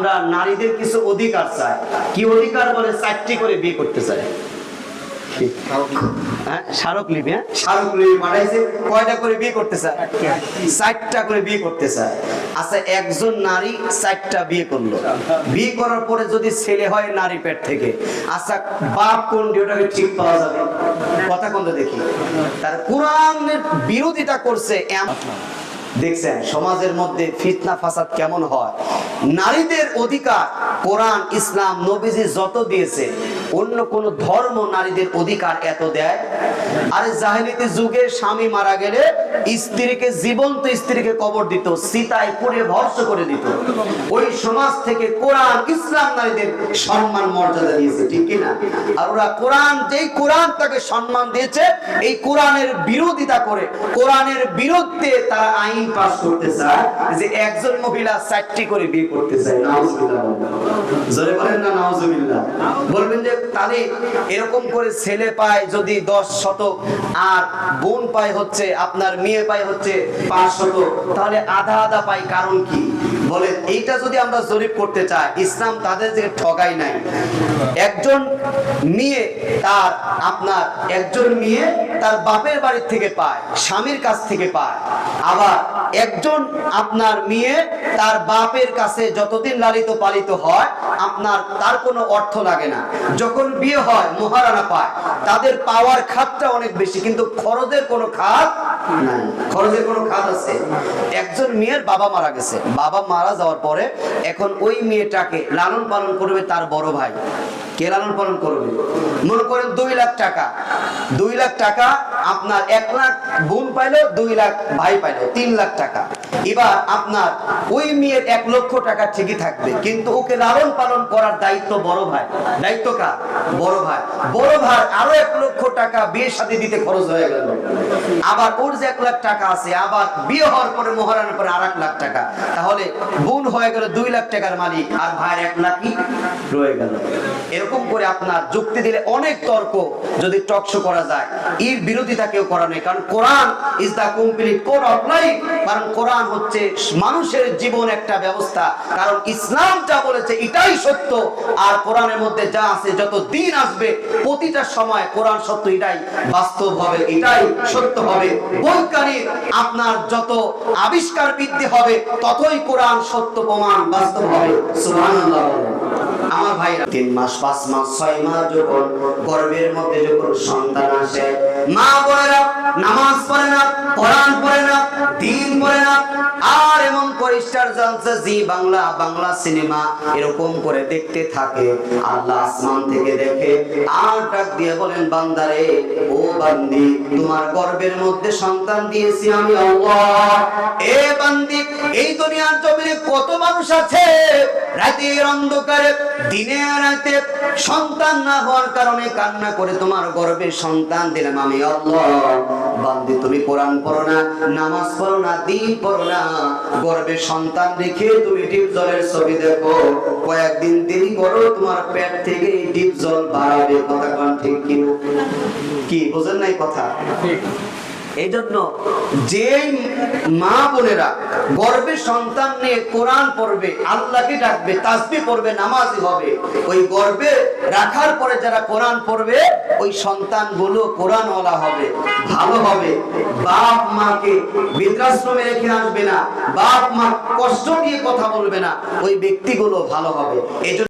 আমরা নারীদের কিছু অধিকার চাই। কি অধিকার বলে? চারটি করে বিয়ে করতে চাই। হ্যাঁ স্মারকলিপি হ্যাঁ স্মারকলিপি পাঠাইছে কয়টা করে বিয়ে করতে চায়? চারটা। করে বিয়ে করতে চায়। আচ্ছা একজন নারী চারটা বিয়ে করল। বিয়ে করার পরে যদি ছেলে হয় নারী পেট থেকে আচ্ছা বাপ ওটাকে ঠিক পাওয়া যাবে? কথা কোনটা দেখি। তার কোরআনের বিরোধিতা করছে এমন দেখছেন সমাজের মধ্যে ফিতনা ফাসাদ কেমন হয়? নারীদের অধিকার কোরআন ইসলাম নবীজি যত দিয়েছে অন্য কোন ধর্ম নারীদের অধিকার এত দেয়? আরে জাহিলিতে যুগে স্বামী মারা গেলে স্ত্রীকে জীবন্ত স্ত্রীকে কবর দিত, সীতায় পুড়ে ভর্ষ করে দিত। ওই সমাজ থেকে কোরআন, ইসলাম নারীদের সম্মান, মর্যাদা দিয়েছে, ঠিক কিনা? আর ওরা কোরআন, যেই কোরআন তাকে সম্মান দিয়েছে, এই কোরআনের বিরোধিতা করে, কোরআনের বিরুদ্ধে তারা আইন পাস করতে চায় যে একজন মহিলা চারটি করে বিয়ে করতে চায় না বলবেন যে তাহলে এরকম করে ছেলে পায় যদি দশ শত আর বোন পায় হচ্ছে আপনার মেয়ে পায় হচ্ছে পাঁচ শত তাহলে আধা আধা পায় কারণ কি? বলেন এইটা যদি আমরা জরিপ করতে চাই, ইসলাম তাদের যে ঠগাই নাই, একজন মেয়ে তার আপনার, একজন মেয়ে তার বাপের বাড়ির থেকে পায়, স্বামীর কাছ থেকে পায়, আবার একজন আপনার মেয়ে তার বাপের কাছে যতদিন লালিত পালিত হয়, আপনার তার কোনো অর্থ লাগে না। যখন বিয়ে হয়, মহারানা পায়, তাদের পাওয়ার খাতটা অনেক বেশি, কিন্তু খরচের কোনো খাত নাই। খরচের কোনো খাত আছে? একজন মেয়ের বাবা মারা গেছে। বাবা মারা যাওয়ার পরে এখন ওই মেয়েটাকে লালন পালন করবে তার বড় ভাই। কে লালন পালন করবে? মনে করেন দুই লাখ টাকা। দুই লাখ টাকা আপনার এক লাখ বোন পাইলো, দুই লাখ ভাই পাইলো, তিন লাখ টাকা। এবার আপনার ওই মেয়ের এক লক্ষ টাকা ঠিকই থাকবে, কিন্তু ওকে লালন পালন করার দায়িত্ব বড় ভাই। দায়িত্ব কার? বড় ভাই। বড় ভাই আরও এক লক্ষ টাকা বিয়ে সাথে দিতে খরচ হয়ে গেল। আবার ওর যে এক লাখ টাকা আছে, আবার বিয়ে হওয়ার পরে, মহারানার পরে আর এক লাখ টাকা। তাহলে বোন হয়ে গেল দুই লাখ টাকার মালিক, আর ভাইয়ের এক লাখই রয়ে গেল। এরকম করে আপনার যুক্তি দিলে অনেক তর্ক যদি টকশো করা যায়। এর বিরোধিতা কেউ করা নেই কারণ Quran is the complete code of life কারণ কোরআন হচ্ছে মানুষের জীবন একটা ব্যবস্থা। কারণ ইসলাম যা বলেছে এটাই সত্য। আর কোরআনের মধ্যে যা আছে, যত দিন আসবে, প্রতিটা সময় কোরআন সত্য এটাই। বাস্তব হবে, এটাই সত্য হবে। বৈজ্ঞানিক আপনার যত আবিষ্কার বৃদ্ধি হবে, ততই কোরআন সত্য প্রমাণ বাস্তব হবে। আমার ভাইরা, তিন মাস, পাঁচ মাস, ছয় মাস যখন গর্ভের মধ্যে যখন সন্তান আসে মা বোনেরা নামাজ পড়ে না কোরআন পড়ে না দিন পড়ে না। আর এমন পরিষ্কার জানছে জি বাংলা বাংলা সিনেমা এরকম করে দেখতে থাকে। আল্লাহ আসমান থেকে দেখে আর ডাক দিয়ে বলেন, বান্দারে, ও বান্দি, তোমার গর্ভের মধ্যে সন্তান দিয়েছি আমি আল্লাহ। এ বান্দি, এই দুনিয়ার জমিনে কত মানুষ আছে? রাতের অন্ধকারে, দিনে রাতে সন্তান না হওয়ার কারণে কান্না করে তোমার গর্ভে সন্তান দিলাম আমি আল্লাহ। বান্দি, তুমি কোরআন পড়ো না, নামাজ পড়ো না, দিন পড়ো না। গর্বে সন্তান রেখে তুমি ডিপ জলের ছবি দেখো। কয়েকদিন দেরি করো তোমার পেট থেকে ডিপ জল বাড়াবে কথা ঠিক কি? বোঝেন নাই কথা? এই জন্য যে মা বোনেরা গর্বে সন্তান নিয়ে কোরআন পড়বে, আল্লাহকে ডাকবে, তাসবি পড়বে নামাজি হবে, ওই গর্বে রাখার পরে যারা কোরআন পড়বে, ওই সন্তানগুলো কোরআনওয়ালা হবে, ভালো হবে। বাপ মাকে বৃদ্ধাশ্রমে রেখে আসবে না, বাপ মা কষ্ট দিয়ে কথা বলবে না, ওই ব্যক্তিগুলো ভালো হবে। এই